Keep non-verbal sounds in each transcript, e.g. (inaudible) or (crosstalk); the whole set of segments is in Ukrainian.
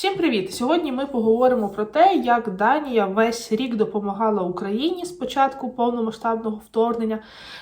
Всім привіт! Сьогодні ми поговоримо про те, як Данія весь рік допомагала Україні з початку повномасштабного вторгнення,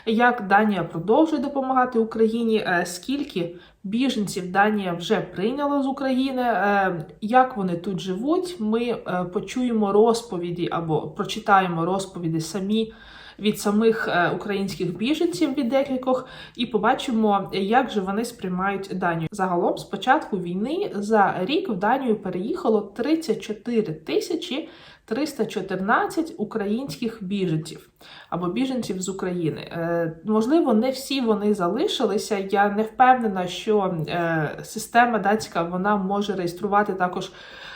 як Данія продовжує допомагати Україні, е, скільки біженців Данія вже прийняла з України, е, як вони тут живуть. Ми е, почуємо розповіді або прочитаємо розповіді самі. Від самих е, українських біженців від декількох, і побачимо, як же вони сприймають Данію. Загалом, з початку війни за рік в Данію переїхало 34 тисячі 314 українських біженців або біженців з України. Е, можливо, не всі вони залишилися. Я не впевнена, що е, система датська вона може реєструвати також.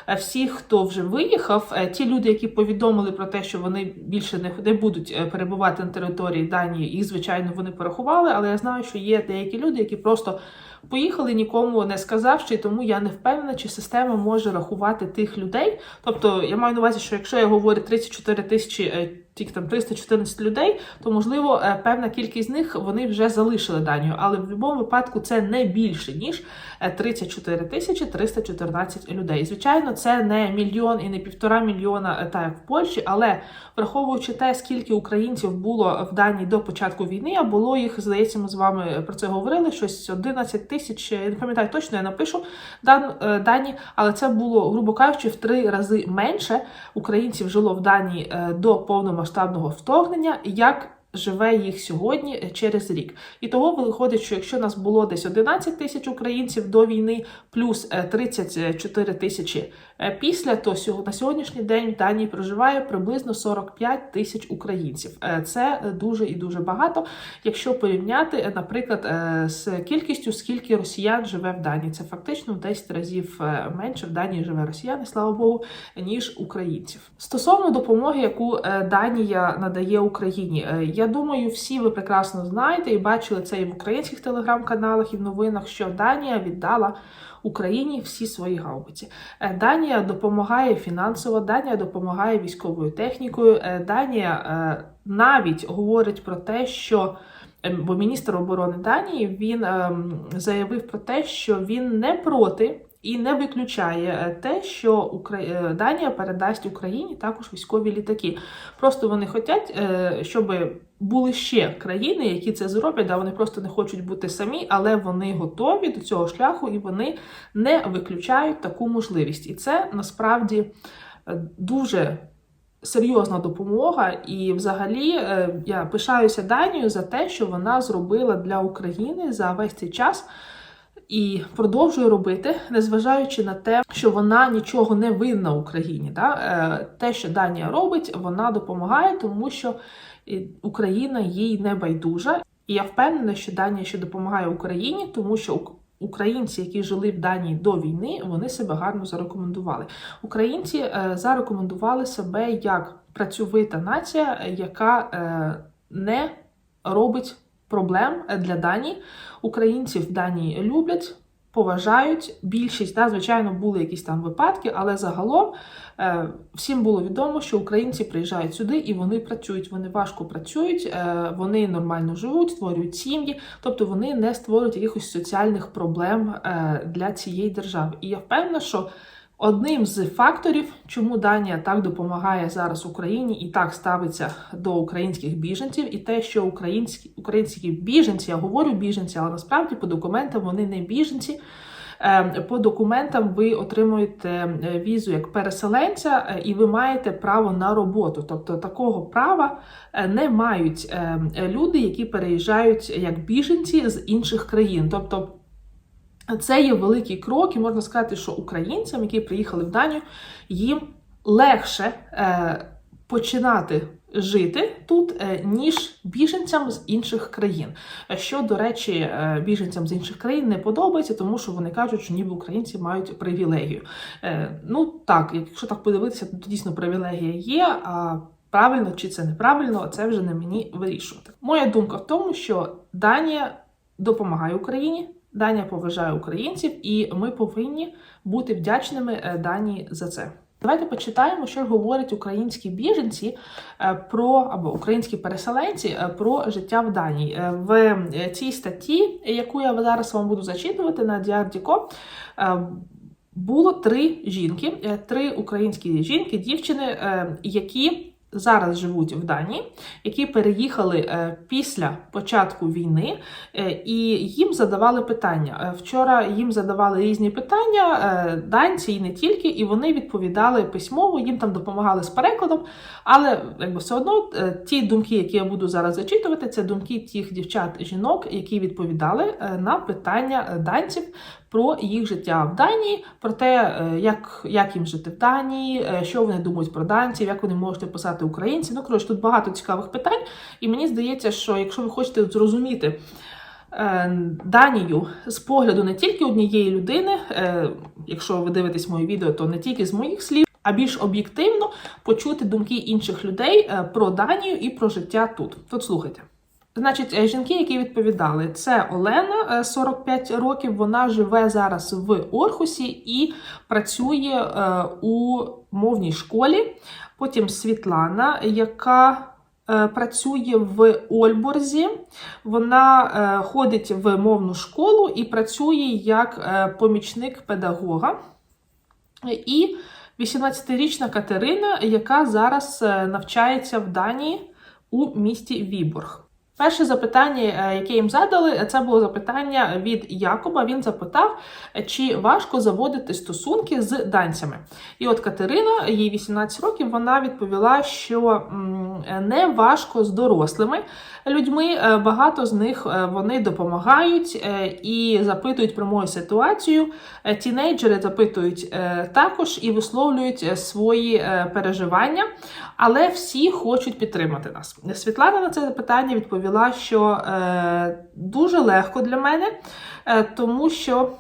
Е, Всіх, хто вже виїхав, Е, ті люди, які повідомили про те, що вони більше не, не будуть е, перебувати на території Данії, їх звичайно вони порахували. Але я знаю, що є деякі люди, які просто поїхали, нікому не сказавши, тому я не впевнена, чи система може рахувати тих людей. Тобто я маю на увазі, що якщо я говорю 34 тисячі. Е, Тільки там 314 людей, то можливо е, певна кількість з них вони вже залишили Данію, але в будь-якому випадку це не більше ніж е, 34 тисячі 314 людей. Звичайно, це не мільйон і не півтора мільйона, е, так як в Польщі, але враховуючи те, скільки українців було в Данії до початку війни, а було їх, здається, ми з вами про це говорили. Щось 11 тисяч, я не пам'ятаю точно, я напишу дан, е, дані, але це було, грубо кажучи, в три рази менше українців жило в Данії е, до повномасштабного вторгнення, як живе їх сьогодні е, через рік. І того виходить, що якщо нас було десь 11 тисяч українців до війни, плюс е, 34 тисячі е, після, то на сьогоднішній день в Данії проживає приблизно 45 тисяч українців. Е, Це дуже і дуже багато, якщо порівняти, е, наприклад, е, з кількістю, скільки росіян живе в Данії. Це фактично в 10 разів е, менше в Данії живе росіян, і слава Богу, ніж українців. Стосовно допомоги, яку е, Данія надає Україні, е, я думаю, всі ви прекрасно знаєте і бачили це і в українських телеграм-каналах, і в новинах, що Данія віддала. Україні всі свої гаубиці. Е, Данія допомагає фінансово, Данія допомагає військовою технікою. е, Данія е, навіть говорить про те, що ем, бо міністр оборони Данії він ем, заявив про те, що він не проти. І не виключає те, що Данія передасть Україні також військові літаки. Просто вони хочуть, щоб були ще країни, які це зроблять. Да, вони просто не хочуть бути самі, але вони готові до цього шляху і вони не виключають таку можливість. І це насправді е, дуже серйозна допомога. І, взагалі, е, я пишаюся Данією за те, що вона зробила для України за весь цей час. І продовжує робити, незважаючи на те, що вона нічого не винна Україні. Да? Е, Те, що Данія робить, вона допомагає, тому що Україна їй не байдужа. І я впевнена, що Данія ще допомагає Україні, тому що українці, які жили в Данії до війни, вони себе гарно зарекомендували. Українці е, зарекомендували себе як працьовита нація, е, яка е, не робить проблем для Данії. Українців в Данії люблять. Поважають більшість, да, звичайно, були якісь там випадки, але загалом е, всім було відомо, що українці приїжджають сюди і вони працюють. Вони важко працюють, е, вони нормально живуть, створюють сім'ї, тобто вони не створюють якихось соціальних проблем е, для цієї держави. І я впевнена, що Одним з факторів, чому Данія так допомагає зараз Україні і так ставиться до українських біженців, і те, що українські українські біженці, я говорю біженці, але насправді по документам вони не біженці. Е, По документам ви отримуєте е, візу як переселенця, е, і ви маєте право на роботу. Тобто такого права е, не мають е, люди, які переїжджають як біженці з інших країн. Тобто це є великий крок, і можна сказати, що українцям, які приїхали в Данію, їм легше е, починати жити тут, е, ніж біженцям з інших країн. Що, до речі, е, біженцям з інших країн не подобається, тому що вони кажуть, що ніби українці мають привілегію. Е, ну так, якщо так подивитися, то дійсно привілегія є. а Правильно чи це неправильно, це вже не мені вирішувати. Моя думка в тому, що Данія допомагає Україні. Данія поважає українців, і ми повинні бути вдячними е, Данії за це. Давайте почитаємо, що говорять українські біженці е, про або українські переселенці е, про життя в Данії. В цій статті, яку я зараз вам буду зачитувати на Діардіко, було три жінки, три українські жінки, дівчини, які зараз живуть в Данії, які переїхали е, після початку війни, е, і їм задавали питання. Е, Вчора їм задавали різні питання, данці і не тільки, і вони відповідали письмово, їм там допомагали з перекладом. Але якби все одно ті думки, які я буду зараз зачитувати, це думки тих дівчат жінок, які відповідали на питання данців про їх життя в Данії, про те, як, як їм жити в Данії, що вони думають про данців, як вони можуть писати українці. Ну коротше, тут багато цікавих питань, і мені здається, що якщо ви хочете зрозуміти. е, Данію з погляду не тільки однієї людини, е, якщо ви дивитесь моє відео, то не тільки з моїх слів, а більш об'єктивно почути думки інших людей е, про Данію і про життя тут. Тут слухайте. Значить, е, жінки, які відповідали, це Олена, е, 45 років. Вона живе зараз в Орхусі і працює е, у мовній школі. Потім Світлана, яка е, працює в Ольборзі. Вона е, ходить в мовну школу і працює як е, помічник педагога. І 18-річна Катерина, яка зараз е, навчається в Данії у місті Віборг. Перше запитання, е, яке їм задали, це було запитання від Якоба. Він запитав, е, чи важко заводити стосунки з данцями. І от Катерина, їй 18 років, вона відповіла, що не важко з дорослими людьми. Е, Багато з них е, вони допомагають е, і запитують про мою ситуацію. Е, Тінейджери запитують е, також і висловлюють е, свої е, переживання, але всі хочуть підтримати нас. Світлана на це запитання відповіла, що е, дуже легко для мене, е, тому що.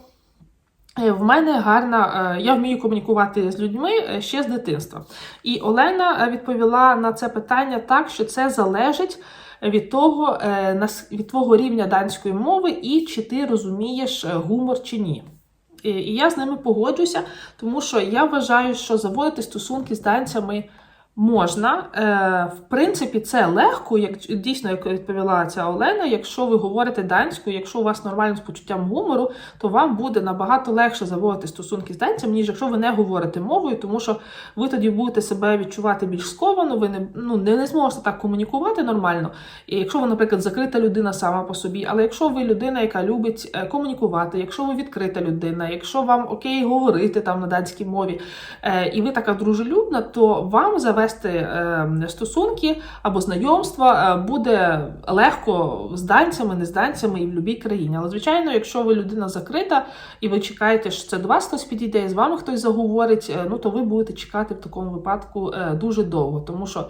Е, В мене гарна, я вмію комунікувати з людьми ще з дитинства. І Олена відповіла на це питання так, що це залежить від того, від твого рівня данської мови і чи ти розумієш гумор чи ні. І я з ними погоджуся, тому що я вважаю, що заводити стосунки з данцями можна. Е, В принципі, це легко, як дійсно, як відповіла ця Олена. Якщо ви говорите данською, якщо у вас нормально з почуттям гумору, то вам буде набагато легше заводити стосунки з данцем, ніж якщо ви не говорите мовою, тому що ви тоді будете себе відчувати більш сковано, ви не, ну, не, не зможете так комунікувати нормально. І якщо ви, наприклад, закрита людина сама по собі, але якщо ви людина, яка любить е, комунікувати, якщо ви відкрита людина, якщо вам окей говорити там на данській мові, е, і ви така дружелюбна, то вам завести е, стосунки або знайомства е, буде легко з данцями, не з данцями і в будь-якій країні. Але звичайно, якщо ви людина закрита і ви чекаєте, що це до вас хтось підійде, і з вами хтось заговорить, е, ну то ви будете чекати в такому випадку е, дуже довго, тому що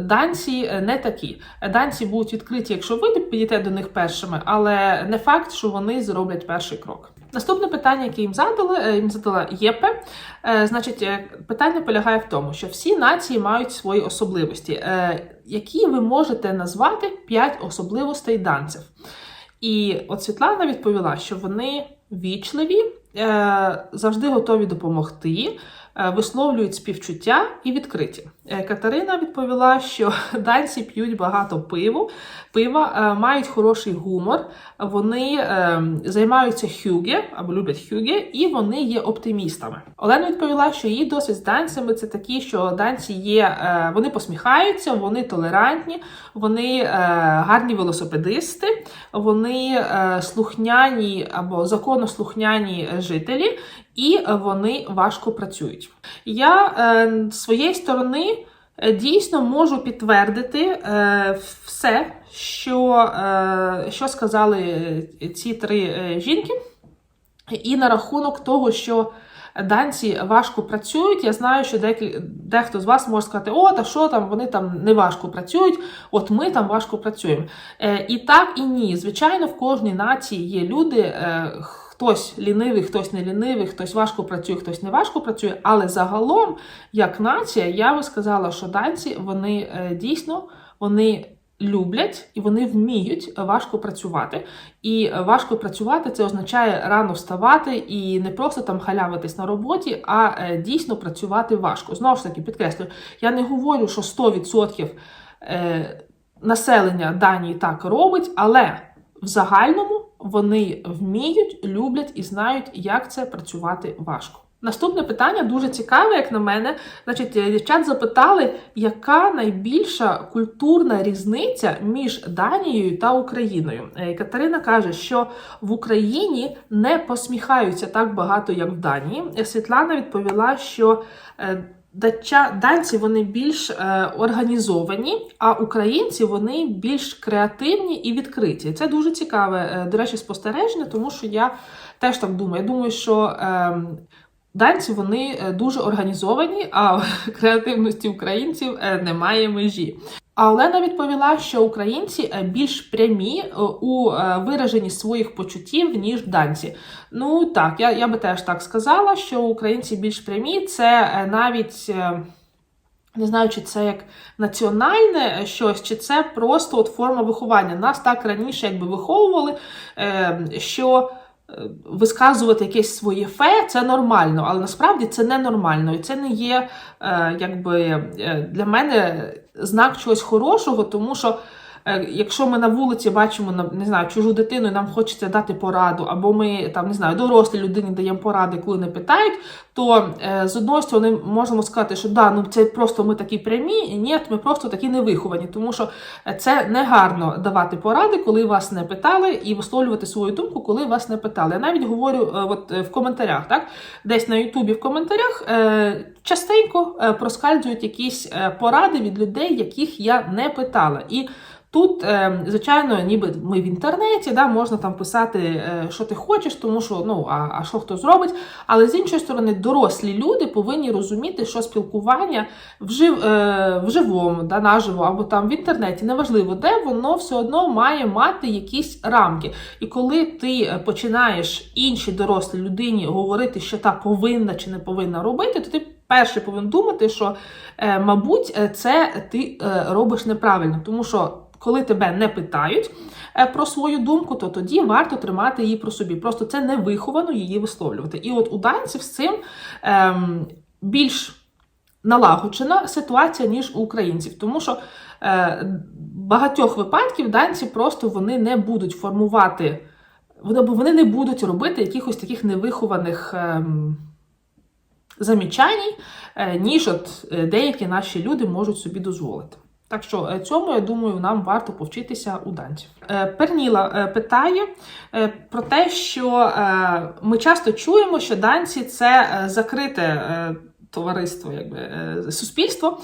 данці не такі. Данці будуть відкриті, якщо ви підійдете до них першими, але не факт, що вони зроблять перший крок. Наступне питання, яке їм задали, е, їм задала Єпе. Е, Значить, е, питання полягає в тому, що всі нації мають свої особливості, які ви можете назвати 5 особливостей данців. І от Світлана відповіла, що вони вічливі, завжди готові допомогти, висловлюють співчуття і відкриті. Е, Катерина відповіла, що (laughs) данці п'ють багато пиву, пива, е, мають хороший гумор, вони е, займаються хюге або люблять хюге, і вони є оптимістами. Олена відповіла, що її досвід з данцями це такі, що данці є, е, вони посміхаються, вони толерантні, вони е, гарні велосипедисти, вони е, слухняні або законослухняні жителі, і вони важко працюють. Я е, з своєї сторони е, дійсно можу підтвердити е, все, що, що сказали ці три жінки. І на рахунок того, що данці важко працюють, я знаю, що дехто з вас може сказати, о, та що там, вони там не важко працюють, от ми там важко працюємо. І так, і ні. Звичайно, в кожній нації є люди. Хтось лінивий, хтось не лінивий, хтось важко працює, хтось не важко працює. Але загалом, як нація, я би сказала, що данці вони е, дійсно вони люблять і вони вміють важко працювати. І важко працювати це означає рано вставати і не просто там халявитись на роботі, а е, дійсно працювати важко. Знову ж таки, підкреслюю, я не говорю, що 100% е, населення Данії так робить, але в загальному вони вміють, люблять і знають, як це працювати важко. Наступне питання дуже цікаве, як на мене. Значить, е, дівчат запитали, яка найбільша культурна різниця між Данією та Україною. Е, Катерина каже, що в Україні не посміхаються так багато, як в Данії. Е, Світлана відповіла, що е, данці вони більш е, організовані, а українці вони більш креативні і відкриті. Це дуже цікаве, е, до речі, спостереження, тому що я теж так думаю. Я думаю, що. Е, Данці вони е, дуже організовані, а (laughs) креативності українців е, немає межі. А Олена відповіла, що українці е, більш прямі е, у е, вираженні своїх почуттів, ніж данці. Ну так, я, я би теж так сказала, що українці більш прямі, це навіть. Не знаю, чи це як національне щось, чи це просто от форма виховання. Нас так раніше якби виховували, що висказувати якесь своє фе це нормально, але насправді це не нормально. І це не є е, якби, е, для мене знак чогось хорошого, тому що. Е, Якщо ми на вулиці бачимо не знаю, чужу дитину і нам хочеться дати пораду, або ми там не знаю, дорослій людині даємо поради, коли не питають, то е, з одної сторони можемо сказати, що да, ну це просто ми такі прямі, і ні, ми просто такі невиховані, тому що це не гарно давати поради, коли вас не питали, і висловлювати свою думку, коли вас не питали. Я навіть говорю е, от, в коментарях, так десь на Ютубі в коментарях частенько проскальзують якісь поради від людей, яких я не питала. І Тут, е, звичайно, ніби ми в інтернеті, да, можна там писати, е, що ти хочеш, тому що ну а, а що хто зробить. Але з іншої сторони, дорослі люди повинні розуміти, що спілкування вжив, е, вживому, да, наживо або там в інтернеті, неважливо де, воно все одно має мати якісь рамки. І коли ти е, починаєш іншій дорослій людині говорити, що та повинна чи не повинна робити, то ти перше повинен думати, що, мабуть, це ти робиш неправильно, тому що. Коли тебе не питають е, про свою думку, то тоді варто тримати її про собі. Просто це не виховано її висловлювати. І от у данців з цим ем, більш налагоджена ситуація, ніж у українців. Тому що е, багатьох випадків данці просто вони не будуть формувати, вони, вони не будуть робити якихось таких невихованих. Ем, замічань, е, ніж от е, деякі наші люди можуть собі дозволити. Так що е, цьому, я думаю, нам варто повчитися у данців. Е, Перніла е, питає про те, що ми часто чуємо, що данці це закрите. Товариство, якби суспільство,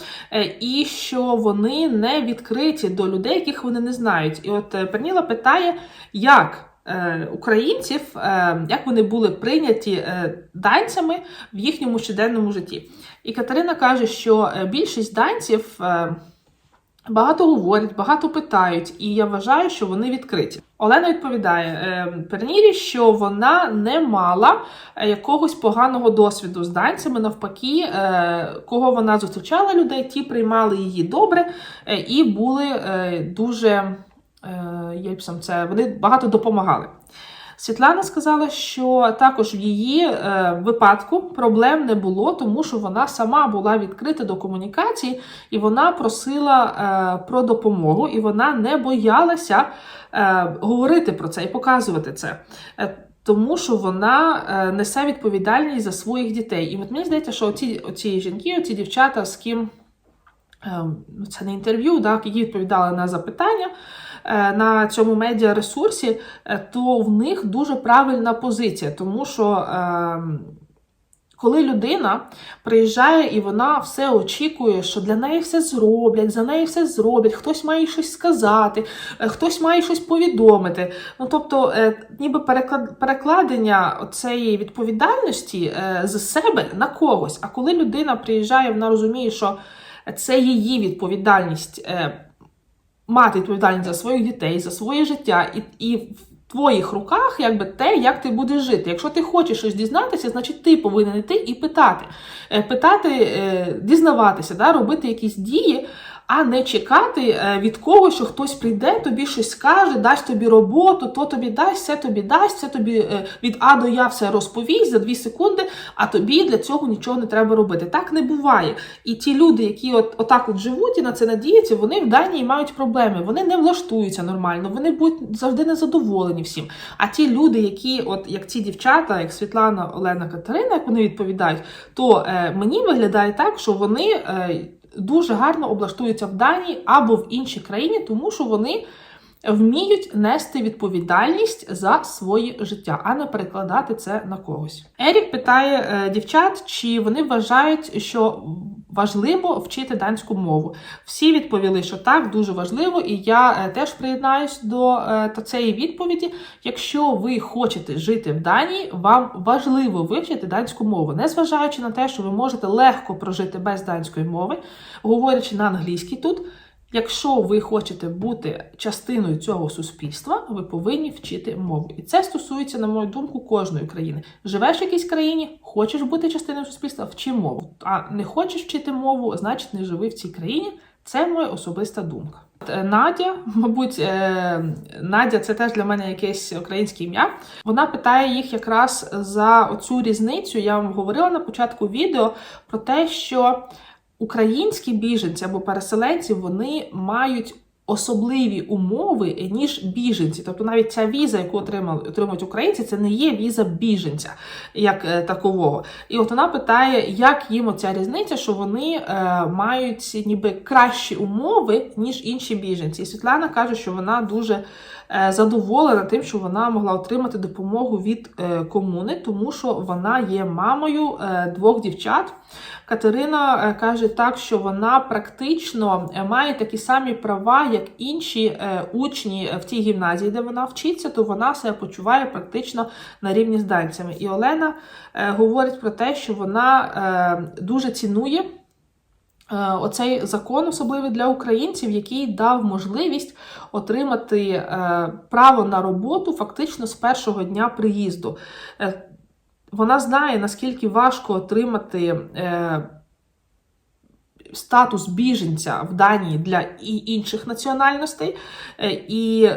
і що вони не відкриті до людей, яких вони не знають. І от Перніла питає, як українців, як вони були прийняті данцями в їхньому щоденному житті. І Катерина каже, що більшість данців багато говорять, багато питають, і я вважаю, що вони відкриті. Олена відповідає е, Пернірі, що вона не мала е, якогось поганого досвіду з данцями. Навпаки, е, кого вона зустрічала людей, ті приймали її добре і були дуже е, як сам це, вони багато допомагали. Світлана сказала, що також в її е, випадку проблем не було, тому що вона сама була відкрита до комунікації і вона просила е, про допомогу, і вона не боялася е, говорити про це і показувати це. Тому що вона несе відповідальність за своїх дітей. І от мені здається, що оці жінки, оці дівчата, з ким це не інтерв'ю, так, які відповідали на запитання е, на цьому медіаресурсі, е, то в них дуже правильна позиція, тому що. ем, Коли людина приїжджає і вона все очікує, що для неї все зроблять, за неї все зроблять, хтось має щось сказати, е, хтось має щось повідомити. Ну тобто, ніби перекладення цієї відповідальності з себе на когось. А коли людина приїжджає, вона розуміє, що це її відповідальність е, мати відповідальність за своїх дітей, за своє життя, і, і в твоїх руках якби те, як ти будеш жити. Якщо ти хочеш щось дізнатися, значить ти повинен йти і питати. Е, Питати, е, дізнаватися, да, робити якісь дії. А не чекати е, від когось, що хтось прийде, тобі щось скаже, дасть тобі роботу, то тобі дасть, це тобі дасть, це тобі е, від А до Я все розповість за дві секунди, а тобі для цього нічого не треба робити. Так не буває. І ті люди, які от отак от живуть і на це надіються, вони в Данії мають проблеми. Вони не влаштуються нормально, вони будуть завжди незадоволені всім. А ті люди, які, от як ці дівчата, як Світлана, Олена, Катерина, як вони відповідають, то е, мені виглядає так, що вони е, дуже гарно облаштуються в Данії або в іншій країні, тому що вони вміють нести відповідальність за своє життя, а не перекладати це на когось. Ерік питає е, дівчат, чи вони вважають, що важливо вчити данську мову. Всі відповіли, що так, дуже важливо, і я е, теж приєднаюсь до до цієї відповіді. Якщо ви хочете жити в Данії, вам важливо вивчити данську мову, незважаючи на те, що ви можете легко прожити без данської мови, говорячи на англійській тут. Якщо ви хочете бути частиною цього суспільства, ви повинні вчити мову. І це стосується, на мою думку, кожної країни. Живеш в якійсь країні, хочеш бути частиною суспільства, вчи мову. А не хочеш вчити мову, значить не живи в цій країні. Це моя особиста думка. Е, Надя, мабуть, е, Надя це теж для мене якесь українське ім'я. Вона питає їх якраз за оцю різницю. Я вам говорила на початку відео про те, що українські біженці або переселенці вони мають особливі умови, ніж біженці. Тобто навіть ця віза, яку отримали, отримують українці, це не є віза біженця як е, такового. І от вона питає, як їм оця різниця, що вони е, мають ніби кращі умови, ніж інші біженці. І Світлана каже, що вона дуже. Е, задоволена тим, що вона могла отримати допомогу від е, комуни, тому що вона є мамою е, двох дівчат. Катерина каже так, що вона практично має такі самі права, як інші учні в тій гімназії, де вона вчиться, то вона себе почуває практично на рівні з данцями. І Олена говорить про те, що вона дуже цінує. Оцей закон, особливий для українців, який дав можливість отримати е, право на роботу фактично з першого дня приїзду. Е, вона знає, наскільки важко отримати е, статус біженця в Данії для інших національностей. І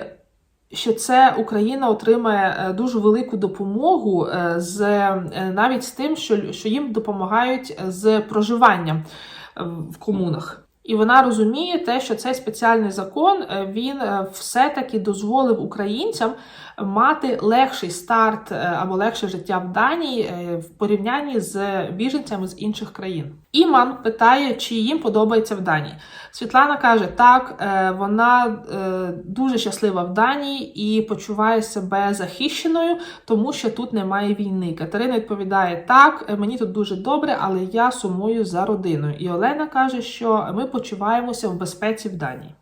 що це Україна отримає дуже велику допомогу з навіть з тим, що їм допомагають з проживанням в комунах. І вона розуміє те, що цей спеціальний закон е, він е, все-таки дозволив українцям мати легший старт е, або легше життя в Данії в порівнянні з біженцями з інших країн. Іман питає, чи їм подобається в Данії. Світлана каже, так, вона дуже щаслива в Данії і почуває себе захищеною, тому що тут немає війни. Катерина відповідає: так, мені тут дуже добре, але я сумую за родиною. І Олена каже, що ми почуваємося в безпеці в Данії.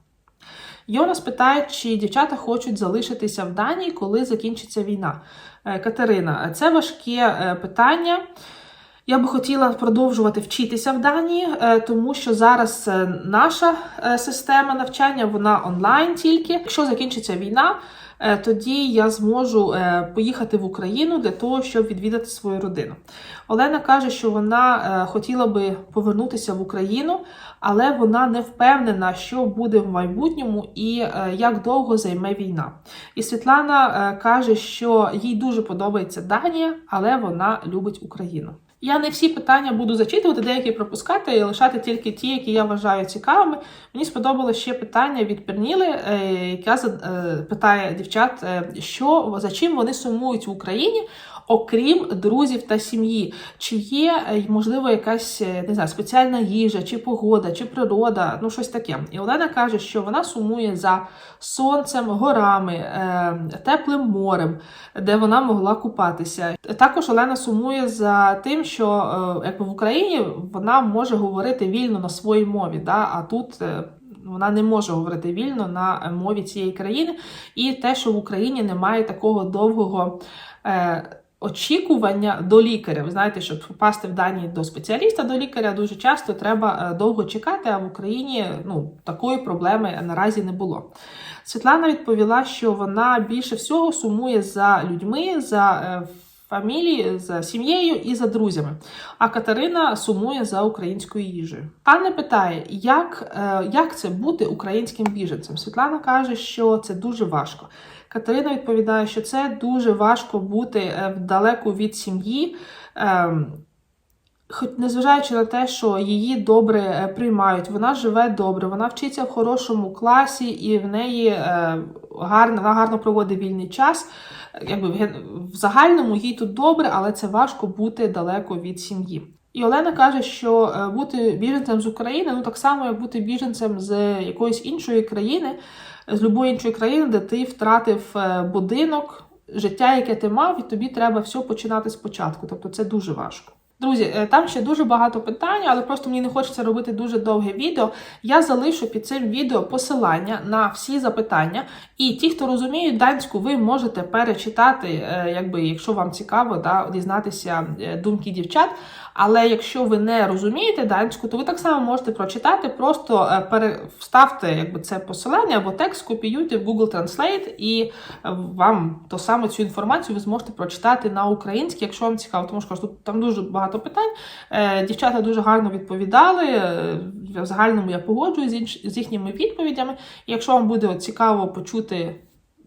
Йона питає, чи дівчата хочуть залишитися в Данії, коли закінчиться війна. Е, Катерина, це важке е, питання. Я би хотіла продовжувати вчитися в Данії, е, тому що зараз наша система навчання вона онлайн тільки. Якщо закінчиться війна, тоді я зможу е, поїхати в Україну для того, щоб відвідати свою родину. Олена каже, що вона е, хотіла би повернутися в Україну, але вона не впевнена, що буде в майбутньому і як довго займе війна. І Світлана каже, що їй дуже подобається Данія, але вона любить Україну. Я не всі питання буду зачитувати, деякі пропускати і лишати тільки ті, які я вважаю цікавими. Мені сподобалося ще питання від Перніли, е, яка е, питає дівчат, е, що за чим вони сумують в Україні окрім друзів та сім'ї. Чи є, е, можливо, якась е, не знаю, спеціальна їжа, чи погода, чи природа, ну щось таке. І Олена каже, що вона сумує за сонцем, горами, е, теплим морем, де вона могла купатися. Також Олена сумує за тим, що якби в Україні вона може говорити вільно на своїй мові, да? а тут. Вона не може говорити вільно на мові цієї країни, і те, що в Україні немає такого довгого очікування до лікаря. Ви знаєте, щоб попасти в дані до спеціаліста до лікаря, дуже часто треба е, довго чекати, а в Україні ну, такої проблеми наразі не було. Світлана відповіла, що вона більше всього сумує за людьми, за е, фамілії, за сім'єю і за друзями. А Катерина сумує за українською їжею. Анна питає, як, е, як це бути українським біженцем? Світлана каже, що це дуже важко. Катерина відповідає, що це дуже важко бути е, далеко від сім'ї. ем, Хоч незважаючи на те, що її добре е, приймають, вона живе добре, вона вчиться в хорошому класі і в неї е, гарно, вона гарно проводить вільний час. Якби в загальному їй тут добре, але це важко бути далеко від сім'ї. І Олена каже, що бути біженцем з України, ну так само, як бути біженцем з якоїсь іншої країни, з будь-якої іншої країни, де ти втратив е, будинок, життя, яке ти мав, і тобі треба все починати спочатку. Тобто це дуже важко. Друзі, е, там ще дуже багато питань, але просто мені не хочеться робити дуже довге відео. Я залишу під цим відео посилання на всі запитання. І ті, хто розуміють данську, ви можете перечитати, е, якби, якщо вам цікаво, да, дізнатися е, думки дівчат. Але якщо ви не розумієте данську, то ви так само можете прочитати, просто вставте якби, це посилання або текст, копіюйте в Google Translate, і вам то саме цю інформацію ви зможете прочитати на українській, якщо вам цікаво, тому що тут там дуже багато питань. Е, Дівчата дуже гарно відповідали. е, В загальному я погоджуюсь з, їхніми відповідями. Якщо вам буде цікаво почути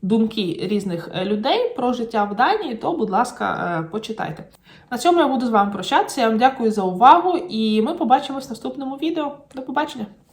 думки різних е, людей про життя в Данії, то, будь ласка, почитайте. На цьому я буду з вами прощатися. Я вам дякую за увагу, і ми побачимось в наступному відео. До побачення!